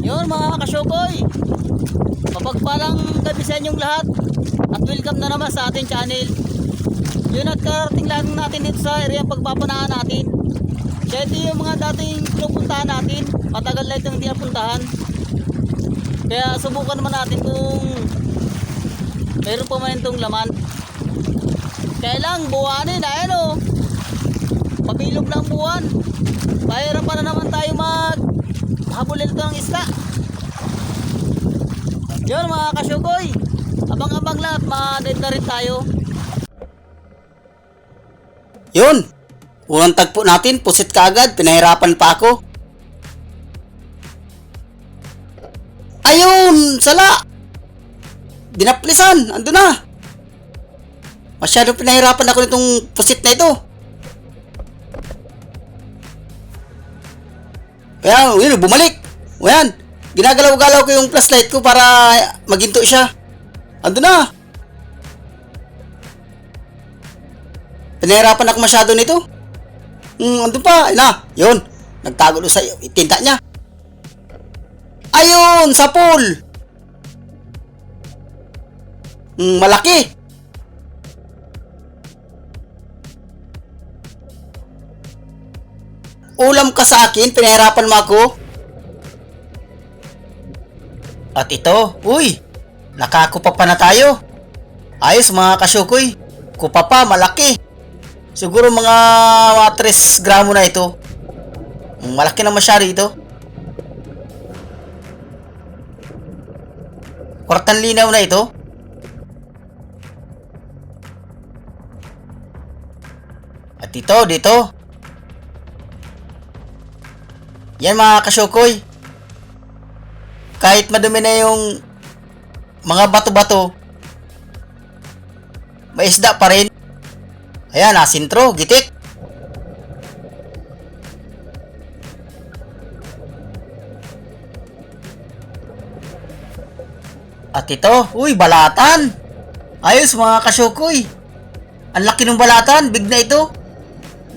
Yun mga kasyokoy. Mapagpalang gabi sa inyong lahat. At welcome na naman sa ating channel. Yun at karating lang natin dito sa area pagpapanaan natin. Kaya ito yung mga dating pinupuntahan natin. Matagal na itong hindi napuntahan. Kaya subukan naman natin kung meron pa man itong laman. Kaya lang, buwanin. Ayan o. Pabilog ng buwan. Bayaran pa na naman tayo mag habulin ito ng isda. Yun mga kasyukoy. Abang-abang lang at ma-dead na rin tayo. Yun. Unang tagpo natin, pusit kaagad, pinahirapan pa ako. Ayun, sala. Dinaplisan, ando na. Masyado pinahirapan ako nitong pusit na ito. Kaya, yun, bumalik. O ginagalaw-galaw ko yung flashlight ko para maginto siya. Ando na. Pinahirapan ako masyado nito. Hmm, andun pa. Na, yun. Nagtago doon sa itinta niya. Ayun, sa pool. Hmm, malaki. Ulam ka sa akin, pinahirapan mo ako. At ito, uy, nakakupa pa na tayo. Ayos mga kasyukoy, kupa pa, malaki. Siguro mga, mga 3 gramo na ito. Malaki na masyado ito. Kwartang linaw na ito. At ito, dito. Yan mga kasyukoy. Kahit madumi na yung mga bato-bato, may isda pa rin. Ayan, asintro, gitik. At ito, uy, balatan. Ayos mga kasyukoy. Ang laki ng balatan, big na ito.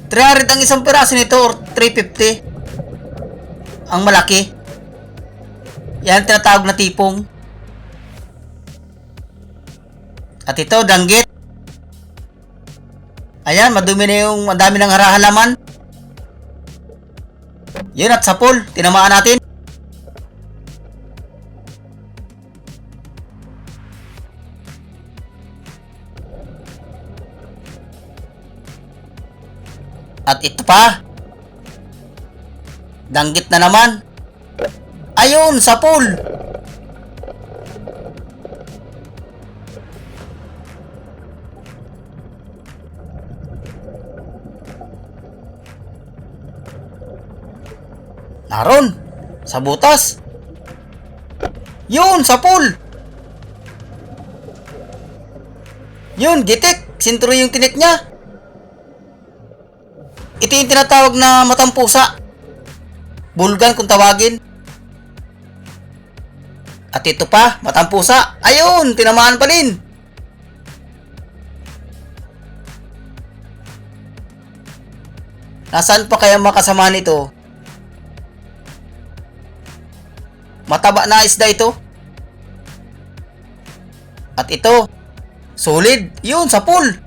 300 ang isang piraso nito or 350. Ang malaki. Yan ang tinatawag na tipong. At ito, danggit. Ayan, madumi na yung ang dami ng harahalaman. Yun at sa pool, tinamaan natin. At ito pa. Danggit na naman. Ayun, sa pool. Naron, sa butas. Yun, sa pool. Yun, gitik. Sintro yung tinik niya. Ito yung tinatawag na matampusa. Bulgan kung tawagin. At ito pa, matampusa. Ayun, tinamaan pa din. Nasaan pa kaya makasama nito? Mataba na isda ito. At ito, solid. Yun, sa pool.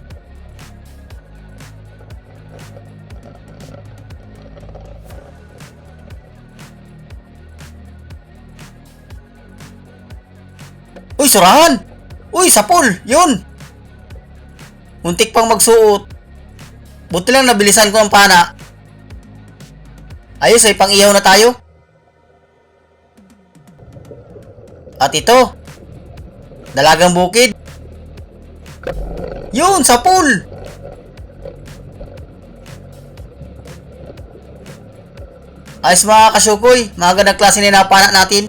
Uy, surahan! Uy, sa pool! Yun! Muntik pang magsuot. Buti lang nabilisan ko ang pana. Ayos, ay pang iyaw na tayo. At ito, dalagang bukid. Yun, sa pool! Ayos mga kasyukoy, mga gandang klase na napana natin.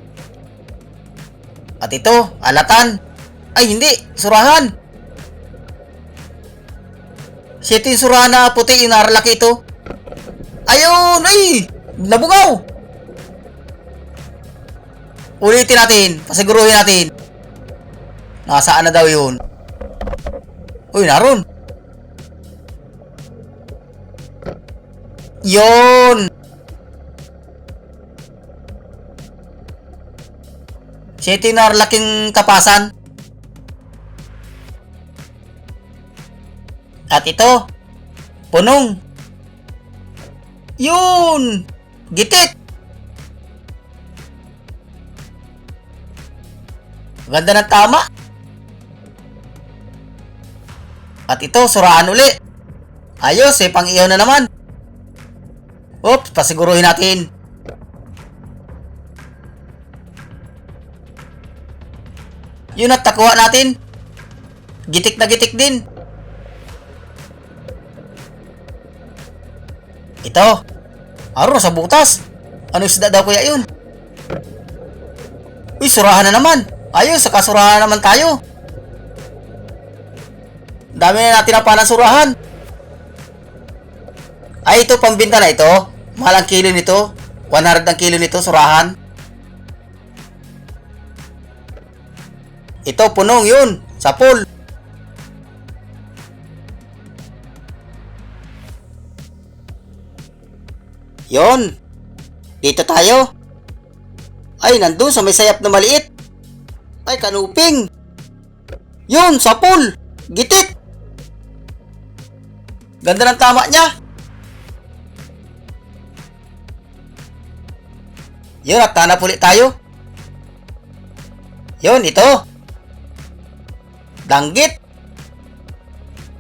At ito, alatan. Ay hindi, surahan. Shit yung surahan na puti, inaralaki ito. Ayun, ay! Nabungaw! Ulitin natin, pasiguruhin natin. Nasaan na daw yun? Uy, naroon. Yun! Ito yung laking kapasan. At ito, punong. Yun! Gitit! Ganda ng tama. At ito, suraan uli. Ayos, eh, pang iyaw na naman. Oops, pasiguruhin natin. Yun at nakuha natin. Gitik na gitik din. Ito. Aro, sa butas. Ano isda daw kuya yun? Uy, surahan na naman. Ayos, sa kasurahan naman tayo. Dami na natin ang surahan. Ay, ito, pambinta na ito. Mahal ang kilo nito. 100 ang kilo nito, surahan. Ito, punong yun. Sa pool. Yon. Dito tayo. Ay, nandun sa may sayap na maliit. Ay, kanuping. Yun, sa pool. Gitit. Ganda ng tama niya. Yun, at hanap ulit tayo. Yun, ito. Danggit.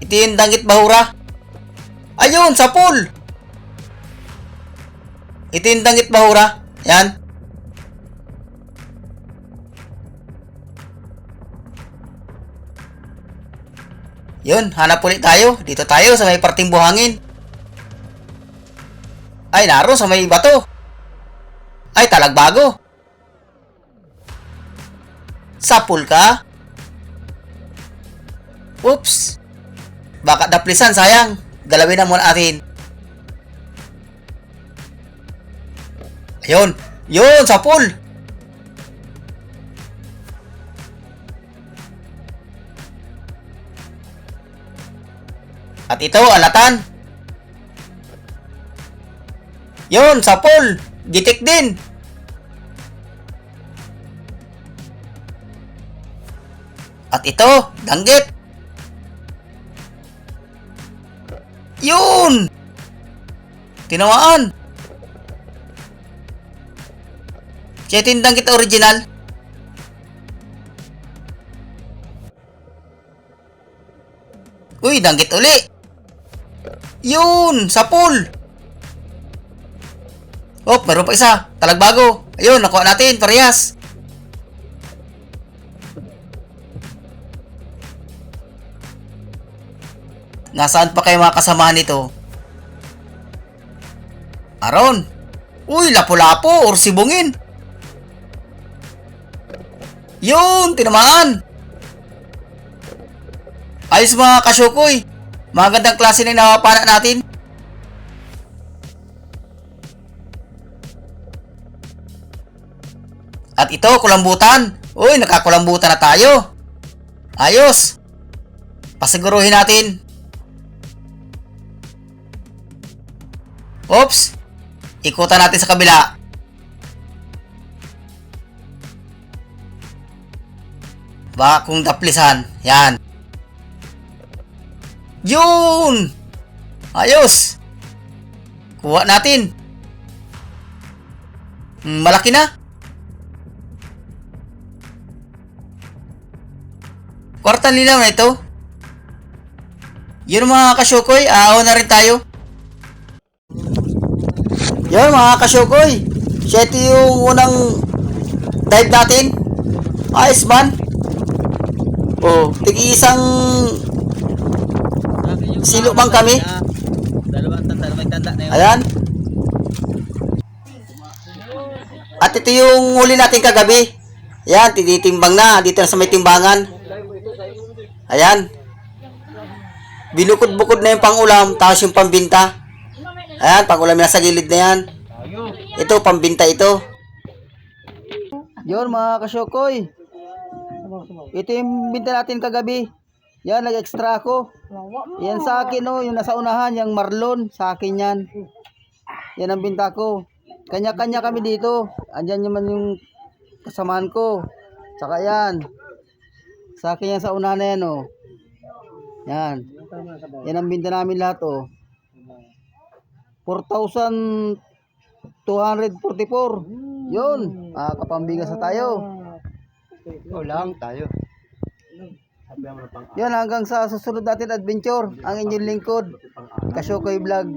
Ito yung danggit bahura. Ayun, sa pool. Ito yung danggit bahura. Yan. Yun, hanap ulit tayo. Dito tayo sa may parting buhangin. Ay, naro sa may bato. Ay, talagbago. Sapul ka? Oops. Baka daplisan, sayang. Galawin na muna natin. Ayun. Yun, sapul. At ito, alatan. Yun, sapul. Gitik din. At ito, danggit. Yun! Tinamaan. Siya ito yung danggit original. Uy, danggit uli. Yun, sa pool. Oh, meron pa isa. Talagbago. Ayun, nakuha natin. Parehas. Nasaan pa kayo mga kasama nito? Aron. Uy, lapu-lapo or sibungin. Yun, tinamaan. Ayos mga kasyukoy. Magandang klase na yung nakapana natin. At ito, kulambutan. Uy, nakakulambutan na tayo. Ayos. Pasiguruhin natin. Oops. Ikutan natin sa kabila. Baka kung daplisan. Yan. Yun! Ayos! Kuha natin. Hmm, Malaki na. Kwartan nila na ito. Yun mga kasyokoy, aaw na rin tayo. Yun mga kasyokoy. Siya ito yung unang dive natin. Ayos man. Oh, tigi isang Silo bang kami? Dalawang tanda, dalawang tanda na yun. Ayan. At ito yung huli natin kagabi. Ayan, tinitimbang na. Dito na sa may timbangan. Ayan. Binukod-bukod na yung pangulam, tapos yung pambinta. Ayan, pangulam na sa gilid na yan. Ito, pambinta ito. Yun mga kasyokoy. Ito yung binta natin kagabi. Yan, nag-extra ako. Yan sa akin, oh, yung nasa unahan, yung marlon, sa akin yan. Yan ang binta ko. Kanya-kanya kami dito. Andyan naman yung kasamahan ko. Saka yan. Sa akin yan sa una na yan oh. Yan. Yan ang binta namin lahat oh. 4,244. Yun. Ah, kapambigas na tayo. Ikaw lang tayo. Yan hanggang sa susunod natin adventure. Ang inyong lingkod. Kasyokoy Vlog.